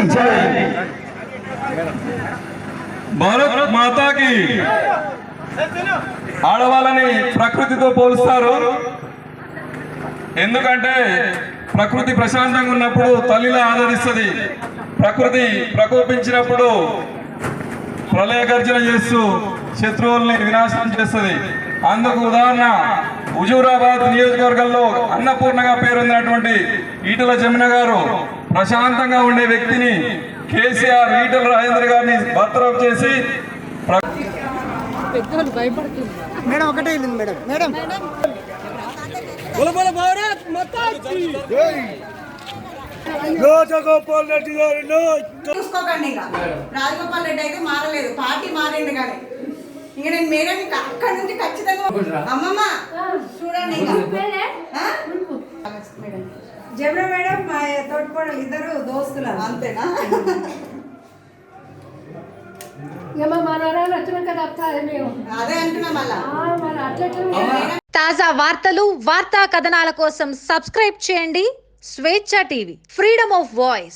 మాతా భారత్ మాతాకి ఆడవాళ్ళని ప్రకృతితో పోలుస్తారు. ఎందుకంటే ప్రకృతి ప్రశాంతంగా ఉన్నప్పుడు తల్లిలా ఆదరిస్తుంది. ప్రకృతి ప్రకోపించినప్పుడు ప్రళయగర్జన చేస్తూ శత్రువుల్ని వినాశనం చేస్తుంది. అందుకు ఉదాహరణ హుజూరాబాద్ నియోజకవర్గంలో అన్నపూర్ణగా పేరొందినటువంటి ఈటల జమున గారు ప్రశాంతంగా ఉండే వ్యక్తిని కేసీఆర్ ఈటల రాజేంద్ర గారిని బర్తరఫ్ చేసి మేడం ఒకటే మేడం. మేడం. రాజగోపాల్ రెడ్డి గారిలో చూసుకోకండి ఇక. రాజగోపాల్ రెడ్డి అయితే మారలేదు. పార్టీ మారిండు కానీ. ఇంక నేను మేడం ఇక అక్కడి నుంచి ఖచ్చితంగా అమ్మమ్మ చూడండి? జమున మేడం మా తోటికోడలు ఇద్దరు దోస్తులు. అంతేనా? తాజా వార్తలు వార్తా కథనాల కోసం సబ్స్క్రైబ్ చేయండి. Swecha TV freedom of voice.